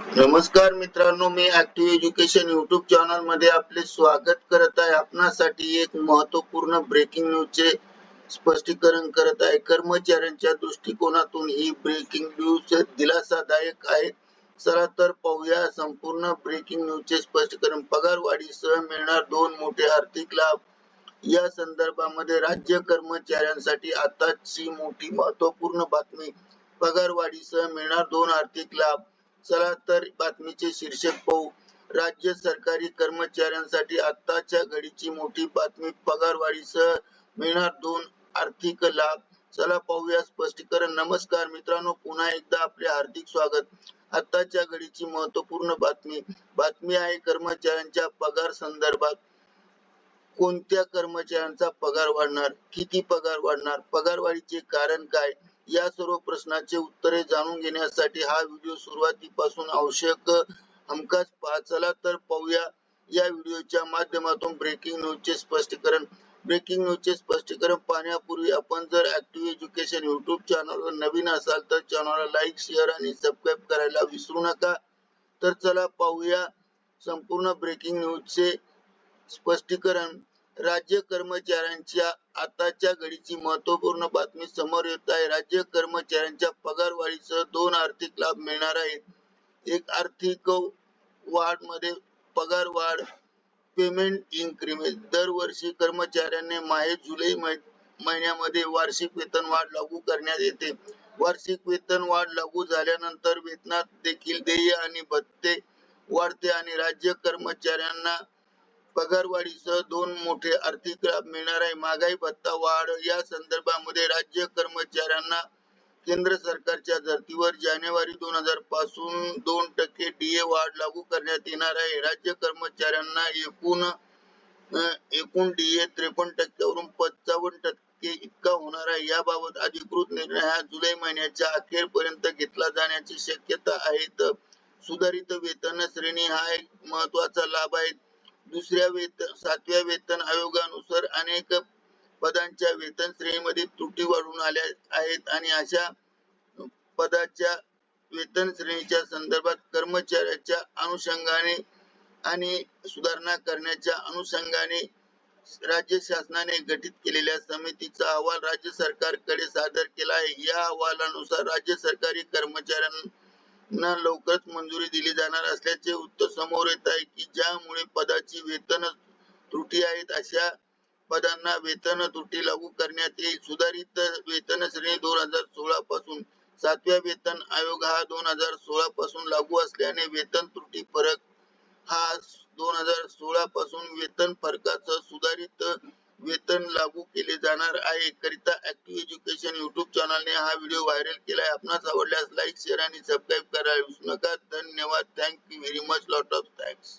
नमस्कार मित्रांनो मी ऍक्टिव्ह एज्युकेशन युट्यूब चॅनलमध्ये आपले स्वागत करत आहे. आपणासाठी एक महत्त्वपूर्ण ब्रेकिंग न्यूजचे स्पष्टीकरण करत आहे. कर्मचाऱ्यांच्या दृष्टिकोनातून ही ब्रेकिंग न्यूज दिलासादायक आहे. चला तर पाहूया संपूर्ण ब्रेकिंग न्यूजचे स्पष्टीकरण. पगारवाढीसह मिळणार दोन मोठे आर्थिक लाभ. या संदर्भामध्ये राज्य कर्मचाऱ्यांसाठी आताची मोठी महत्त्वपूर्ण बातमी. पगारवाढीसह मिळणार दोन आर्थिक लाभ. चला तर बातमीचे शीर्षक पाहू. राज्य सरकारी कर्मचाऱ्यांसाठी आताच्या घडीची मोठी बातमी पगारवाढीसह मिळणार दोन आर्थिक लाभ. चला पाहूया स्पष्टीकरण. नमस्कार मित्रांनो पुन्हा एकदा आपले हार्दिक स्वागत. आताच्या घडीची महत्त्वपूर्ण बातमी. बातमी आहे कर्मचाऱ्यांच्या पगार संदर्भात. कोणत्या कर्मचाऱ्यांचा पगार वाढणार? किती पगार वाढणार? पगारवाढीचे कारण काय? या सर्व प्रश्नाचे उत्तरे जाणून घेण्यासाठी हा व्हिडिओ सुरुवातीपासून आवश्यक हमखास पाहचला तर पाहूया. या व्हिडिओच्या माध्यमातून ब्रेकिंग न्यूजचे स्पष्टीकरण. ब्रेकिंग न्यूजचे स्पष्टीकरण पाहण्यापूर्वी आपण जर ऍक्टिव्ह एज्युकेशन युट्यूब चॅनलवर नवीन असाल तर चॅनलला लाईक शेअर आणि सबस्क्राईब करायला विसरू नका. तर चला पाहूया संपूर्ण ब्रेकिंग न्यूजचे स्पष्टीकरण. राज्य कर्मचाऱ्यांच्या आताच्या घडीची महत्त्वपूर्ण बातमी समोर येत आहे. राज्य कर्मचाऱ्यांच्या पगार वाढीसह दोन आर्थिक लाभ मिळणार आहेत. एक आर्थिक वाढमध्ये पगार वाढ पेमेंट इन्क्रीमेंट दरवर्षी कर्मचाऱ्यांनी माहे जुलै महिन्यामध्ये वार्षिक वेतन वाढ लागू करण्यात येते. वार्षिक वेतन वाढ लागू झाल्यानंतर वेतनात देखील देय आणि भत्ते वाढते आणि राज्य कर्मचाऱ्यांना पगारवाढीसह दोन मोठे आर्थिक लाभ मिळणार आहे. महागाई भत्ता वाढ या संदर्भामध्ये राज्य कर्मचाऱ्यांना केंद्र सरकारच्या धर्तीवर जानेवारी दोन हजारपासून दोन टक्के डीए वाढ लागू करण्यात येणार आहे. राज्य कर्मचाऱ्यांना एकूण एकूण डीए त्रेपन्न टक्क्यावरून पंचावन्न टक्के इतका होणार आहे. याबाबत अधिकृत निर्णय हा जुलै महिन्याच्या अखेरपर्यंत घेतला जाण्याची शक्यता आहे. सुधारित वेतन श्रेणी हा एक महत्त्वाचा लाभ आहे. दुसऱ्या वेतन सातव्या वेतन आयोगानुसार अनेक पदांच्या वेतन श्रेणीमध्ये त्रुटी वाढून आल्या आहेत आणि अशा पदाच्या वेतन श्रेणीच्या संदर्भात कर्मचाऱ्याच्या अनुषंगाने आणि सुधारणा करण्याच्या अनुषंगाने राज्य शासनाने गठीत केलेल्या समितीचा अहवाल राज्य सरकारकडे सादर केला आहे. या अहवालानुसार राज्य सरकारी कर्मचाऱ्यांना ना लवकरच मंजुरी दिली जाणार असल्याचे उत्तर समोर येत आहे की ज्यामुळे पदाची वेतन त्रुटी आहेत अशा पदांना वेतन त्रुटी लागू करण्यात येईल. सुधारित वेतन श्रेणी दोन हजार सोळा पासून सातव्या वेतन आयोग हा दोन हजार सोळा पासून लागू असल्याने वेतन त्रुटी फरक हा दोन हजार सोळा पासून वेतन फरकाचा सुधारित वेतन लागू केले जाणार आहे. करिता ऍक्टिव्ह एज्युकेशन युट्यूब चॅनलने हा व्हिडिओ व्हायरल केला आहे आपणास आवडल्यास लाईक शेअर आणि सबस्क्राईब करायला विसरू नका. धन्यवाद. Thank you very much lot of thanks